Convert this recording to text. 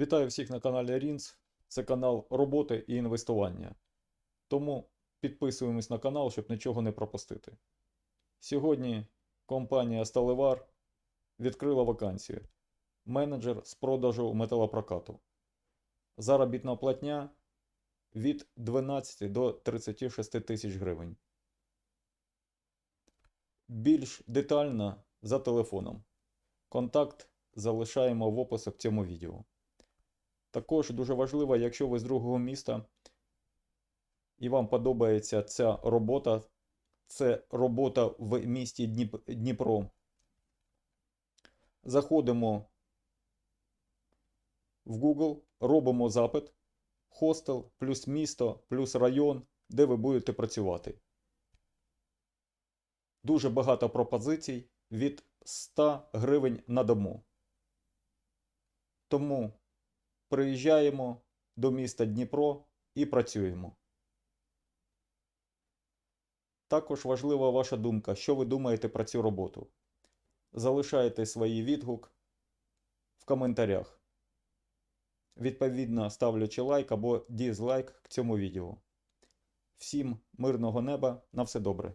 Вітаю всіх на каналі Рінс. Це канал роботи і інвестування. Тому підписуємось на канал, щоб нічого не пропустити. Сьогодні компанія Сталевар відкрила вакансію. Менеджер з продажу металопрокату. Заробітна платня від 12 до 36 тисяч гривень. Більш детально за телефоном. Контакт залишаємо в описах к цьому відео. Також дуже важливо, якщо ви з другого міста і вам подобається ця робота, це робота в місті Дніп- Дніпро. Заходимо в Google, робимо запит, хостел, плюс місто, плюс район, де ви будете працювати. Дуже багато пропозицій від 100 гривень на дому. Тому приїжджаємо до міста Дніпро і працюємо. Також важлива ваша думка, що ви думаєте про цю роботу. Залишайте свій відгук в коментарях. Відповідно, ставлячи лайк або дізлайк к цьому відео. Всім мирного неба, на все добре.